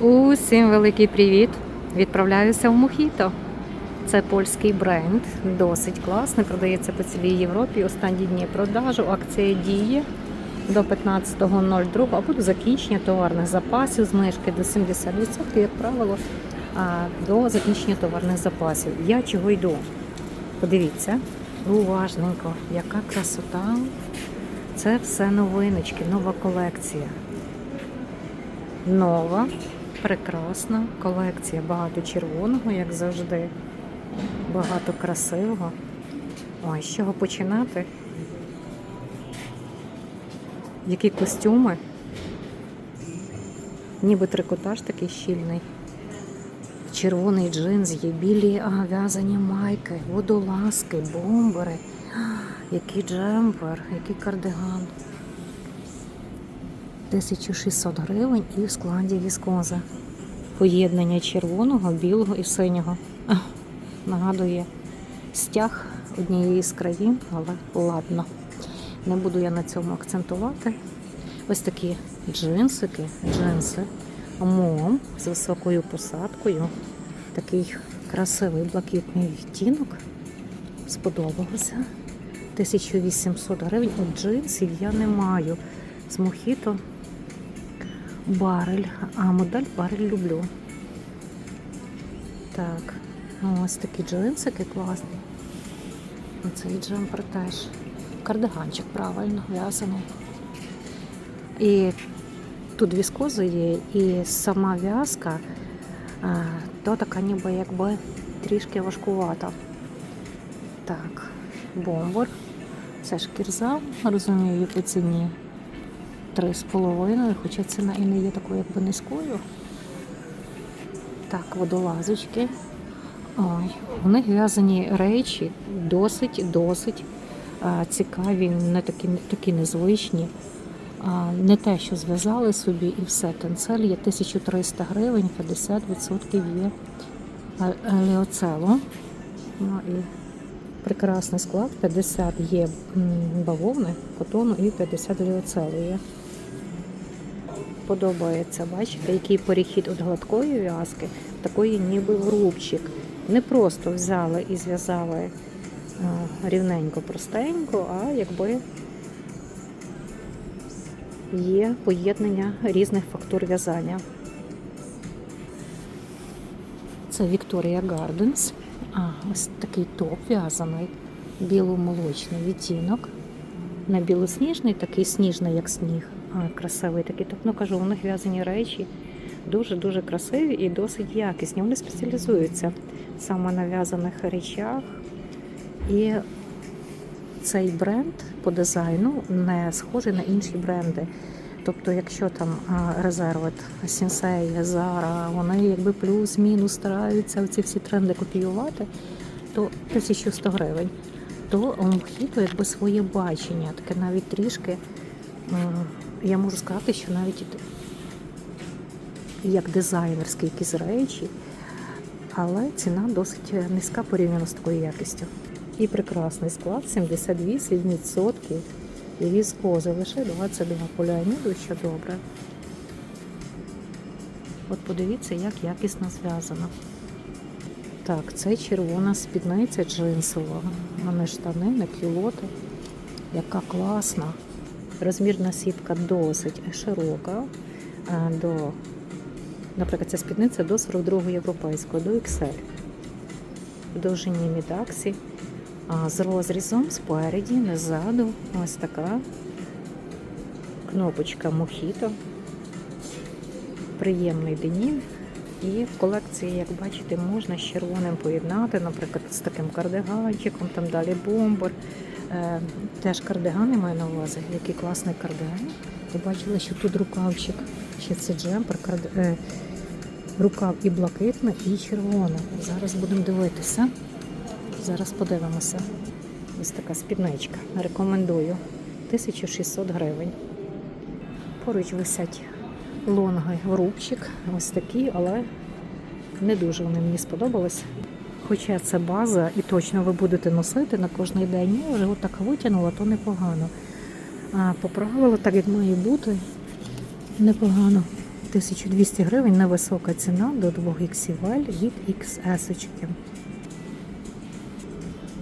Усім великий привіт! Відправляюся в Мохіто. Це польський бренд, досить класний, продається по цілій Європі. Останні дні продажу. Акція діє до 15.02 або до закінчення товарних запасів, знижки до 70%, як правило, до закінчення товарних запасів. Я чого йду? Подивіться, уважненько, яка красота. Це все новиночки, нова колекція. Нова, прекрасна колекція. Багато червоного, як завжди. Багато красивого. Ой, з чого починати? Які костюми? Ніби трикотаж такий щільний. Червоний джинс, є білі в'язані майки, водолазки, бомбери. Який джемпер, який кардиган. 1600 гривень і в складі віскоза. Поєднання червоного, білого і синього. Нагадує стяг однієї з країн, але ладно. Не буду я на цьому акцентувати. Ось такі джинсики, джинси, мом з високою посадкою. Такий красивий блакитний відтінок. Сподобалося. 1800 гривень. От джинсів я не маю. З мохіто барель. А модель барель люблю. Так, ось такі джинсики класні. Оцей джемпер теж. Кардиганчик правильно в'язаний. І тут віскози є, і сама в'язка, то така ніби якби трішки важкувата. Так, бомбор. Це ж кірза, розумію, по ціні. Три з половиною, хоча ціна і не є такою якби низькою. Так, водолазочки. Ой, у них в'язані речі досить, досить цікаві, не такі, такі незвичні. А, не те, що зв'язали собі, і все. Тенцель є 1300 гривень, 50% є е. Ну і прекрасний склад, 50 є бавовни, котону і 50 ліоцелу є. Подобається, бачите, який перехід від гладкої в'язки, такої ніби в рубчик. Не просто взяли і зв'язали е, рівненько, простенько, а якби є поєднання різних фактур в'язання. Це Вікторія Гарденс. А, ось такий топ в'язаний, біло-молочний відтінок. Не білосніжний, такий сніжний, як сніг. А, красивий такий топ. Ну кажу, у них в'язані речі дуже-дуже красиві і досить якісні. Вони спеціалізуються саме на в'язаних речах. І цей бренд по дизайну не схожий на інші бренди. Тобто, якщо там а, резерват, Сінсей, Зара, вони якби плюс-мінус стараються ці всі тренди копіювати, то 1100 гривень. То у Мохіто якби своє бачення, таке навіть трішки, я можу сказати, що навіть як дизайнерські якісь речі, але ціна досить низька порівняно з такою якістю. І прекрасний склад 78%. І віскози лише 22 поля. Дуже добре. От подивіться, як якісно зв'язано. Так, це червона спідниця джинсова. У мене штани, не кілоти. Яка класна. Розмірна сітка досить широка. До, наприклад, ця спідниця до 42 європейського, до XL. В довжині мідаксі. З розрізом спереді, не ззаду. Ось така кнопочка Мохіто. Приємний денім. І в колекції, як бачите, можна з червоним поєднати, наприклад, з таким кардиганчиком, там далі бомбер. Е, теж кардигани маю на увазі, який класний кардиган. Побачила, що тут рукавчик, ще це джемпер, карди... е, рукав і блакитне, і червоне. Зараз будемо дивитися. Зараз подивимося. Ось така спідничка. Рекомендую. 1600 гривень. Поруч висять лонги рубчик. Ось такі, але не дуже вони мені сподобались. Хоча це база, і точно ви будете носити на кожний день. Я вже отак витягнула, то непогано. А по правилу, так як має бути, непогано. 1200 гривень невисока ціна до 2 XL від XS.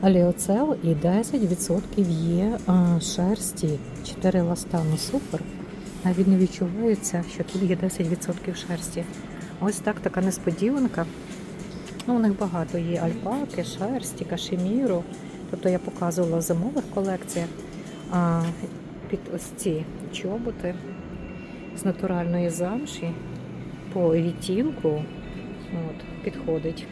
Аліоцел і 10% є шерсті. 4 ластану супер. Навіть не відчувається, що тут є 10% шерсті. Ось так така несподіванка. Ну, у них багато є альпаки, шерсті, кашеміру. Тобто я показувала в зимових колекціях а, під ось ці чоботи з натуральної замші по відтінку от, підходить.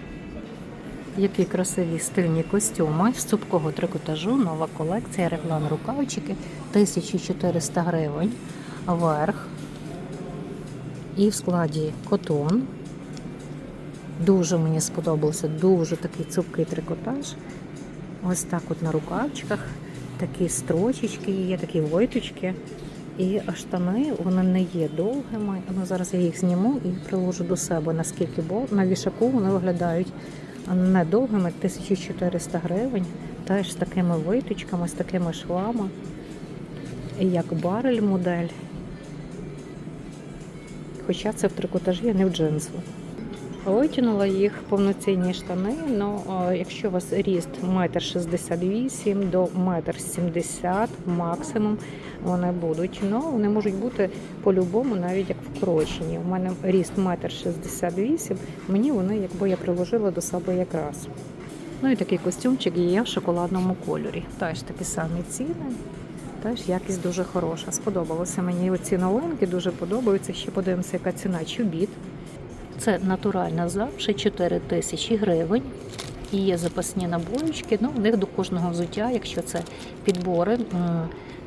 Які красиві стильні костюми з цупкого трикотажу, нова колекція, реглан рукавчики, 1400 гривень, верх і в складі котон. Дуже мені сподобався, дуже такий цупкий трикотаж. Ось так от на рукавчиках, такі строчечки є, такі войточки. І штани вони не є довгими. Ну, зараз я їх зніму і приложу до себе, наскільки бо на вішаку вони виглядають не довгими, 1400 гривень, теж з такими виточками, з такими швами, як барель модель. Хоча це в трикотажі, а не в джинсу. Витягнула їх повноцінні штани. Ну, якщо у вас ріст 1,68 м до 1,70 м максимум вони будуть. Ну, вони можуть бути по-любому, навіть як вкорочені. У мене ріст 1,68 м, мені вони, якби я приложила до себе якраз. Ну і такий костюмчик є в шоколадному кольорі. Теж такі самі ціни. Теж якість дуже хороша. Сподобалося мені оці новинки, дуже подобаються. Ще подивимося, яка ціна чобіт. Це натуральна замша, 4 тисячі гривень. І є запасні набоїчки. Ну, у них до кожного взуття, якщо це підбори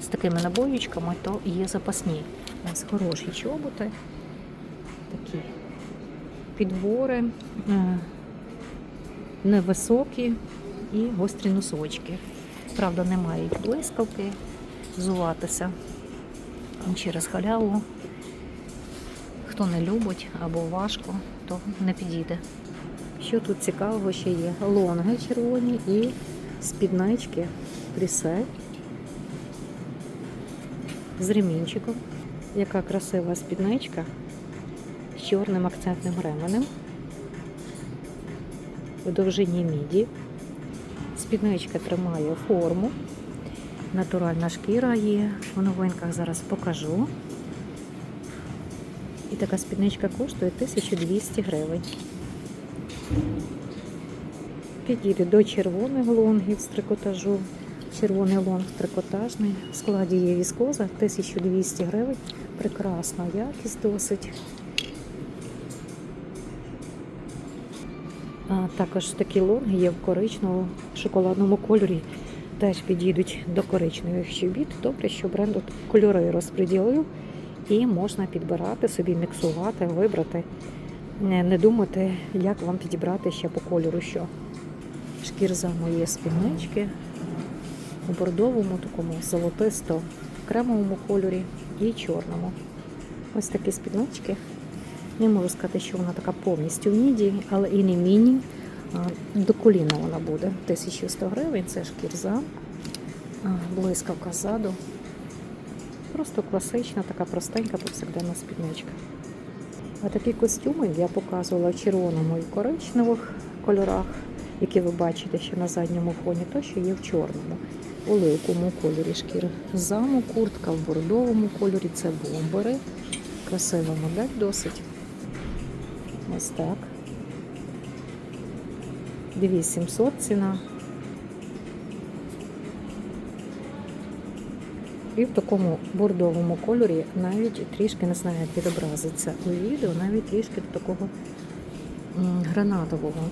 з такими набоїчками, то є запасні. Ось хороші чоботи, такі підбори, невисокі і гострі носочки. Правда, не мають блискавки, взуватися через халяву. Хто не любить або важко, то не підійде. Що тут цікавого ще є? Лонги червоні і спіднички прісе з ремінчиком. Яка красива спідничка з чорним акцентним ременем. У довжині міді. Спідничка тримає форму. Натуральна шкіра є. В новинках зараз покажу. І така спідничка коштує 1200 гривень. Підійде до червоних лонгів з трикотажу. Червоний лонг трикотажний. В складі є віскоза 1200 гривень. Прекрасна якість досить. А також такі лонги є в коричневому шоколадному кольорі. Теж підійдуть до коричневих щобіт. Добре, що бренд кольори розподілив і можна підбирати собі, міксувати, вибрати, не думати, як вам підібрати ще по кольору що. Шкірзамо є спіднички у бордовому, такому золотисто кремовому кольорі і чорному. Ось такі спіднички. Не можу сказати, що вона така повністю в міді, але і не міні. До коліна вона буде. 1100 гривень, це шкірза, блискавка ззаду. Просто класична, така простенька повсякденна спідничка. А такі костюми я показувала в червоному і коричневих кольорах, які ви бачите ще на задньому фоні, то що є в чорному, у легкому кольорі шкіри. Заму, куртка в бордовому кольорі це бомбери. Красива модель досить. Ось так. 2700 ціна. І в такому бордовому кольорі навіть трішки не знаю, як відобразиться у відео, навіть трішки до такого гранатового.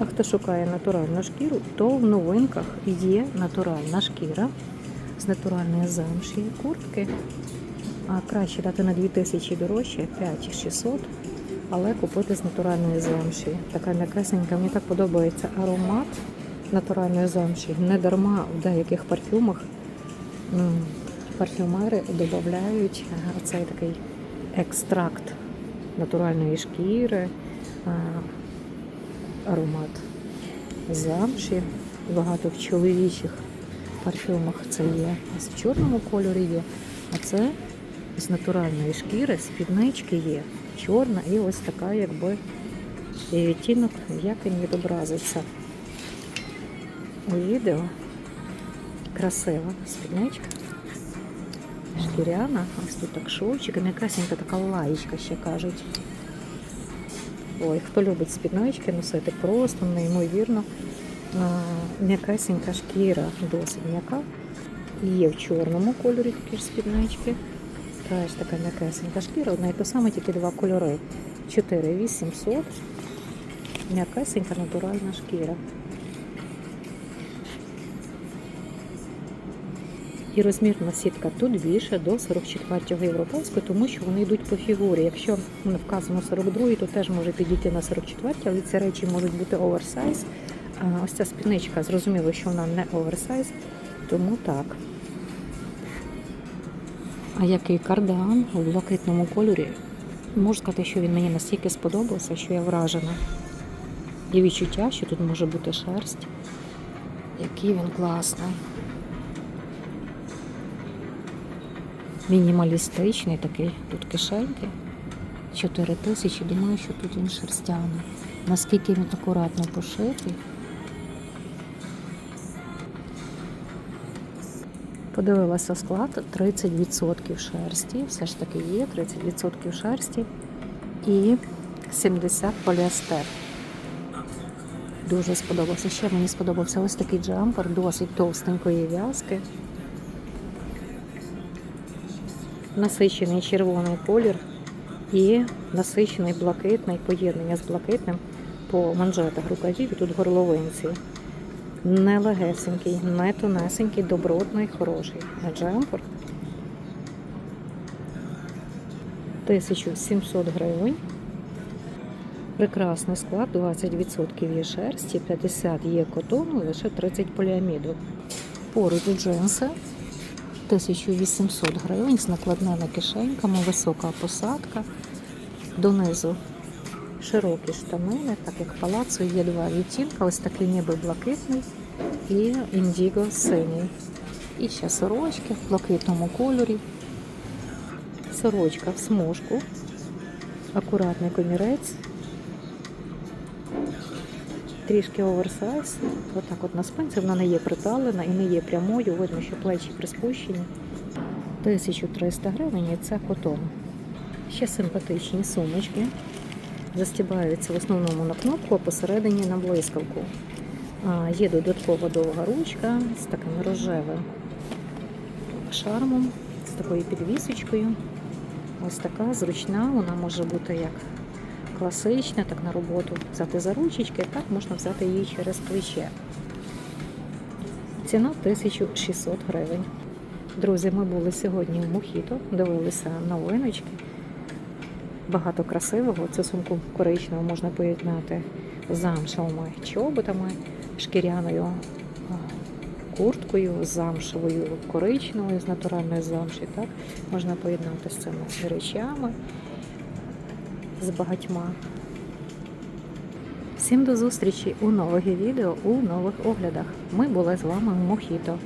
А хто шукає натуральну шкіру, то в новинках є натуральна шкіра з натуральної замші куртки. А краще дати на 2000 дорожче, 5600, але купити з натуральної замші. Така м'якесенька, мені так подобається аромат натуральної замші. Не дарма в деяких парфюмах парфюмери додають цей такий екстракт натуральної шкіри, аромат замші. Багато в чоловічих парфюмах це є. В чорному кольорі є. А це з натуральної шкіри, спіднички є. Чорна і ось така, якби відтінок, як він відобразиться. У відео красива спідничка. Шкіряна, ось тут так шовчик, м'якасенька така лаєчка ще кажуть. Ой, хто любить спіднички носити, просто неймовірно. М'якасенька шкіра, досить м'яка. Є в чорному кольорі такі ж спіднички. Теж така м'якесенька шкіра, одна і та сама, тільки два кольори. 4800. М'якесенька натуральна шкіра. І розмірна сітка тут більше до 44-го європейської, тому що вони йдуть по фігурі. Якщо ну, вказано 42-й, то теж може підійти на 44-й, але ці речі можуть бути оверсайз. Ось ця спідничка, зрозуміло, що вона не оверсайз, тому так. А який кардан у блакитному кольорі. Можу сказати, що він мені настільки сподобався, що я вражена. Є відчуття, що тут може бути шерсть. Який він класний. Мінімалістичний такий, тут кишеньки. 4 тисячі, думаю, що тут він шерстяний. Наскільки він акуратно пошитий. Подивилася склад 30% шерсті, все ж таки є 30% шерсті і 70 поліестер. Дуже сподобався. Ще мені сподобався ось такий джампер, досить товстенької в'язки. Насичений червоний колір і насичений блакитний поєднання з блакитним по манжетах рукавів і тут горловинці. Не легесенький, не тонесенький, добротний, хороший. Джемпер. 1700 гривень. Прекрасний склад, 20% є шерсті, 50 є котону, лише 30 поліаміду. Поруч джинси 1800 гривень з накладними кишеньками, висока посадка. Донизу широкі штанини, так як палацу є два відтінка, ось такий ніби блакитний і індіго синій. І ще сорочки в блакитному кольорі. Сорочка в смужку, акуратний комірець, трішки оверсайз. Отак от на спинці вона не є приталена і не є прямою. Видно, що плечі приспущені. 1300 гривень і це котон. Ще симпатичні сумочки. Застібаються в основному на кнопку, а посередині на блискавку. Є додаткова довга ручка з таким рожевим шармом, з такою підвісочкою. Ось така зручна, вона може бути як класична, так на роботу взяти за ручечки, так можна взяти її через плече. Ціна 1600 гривень. Друзі, ми були сьогодні в Мохіто, дивилися новиночки. Багато красивого. Цю сумку коричневу можна поєднати з замшевими чоботами, шкіряною курткою, з замшевою коричневою, з натуральної замші. Так? Можна поєднати з цими речами, з багатьма. Всім до зустрічі у нових відео, у нових оглядах. Ми були з вами Мохіто.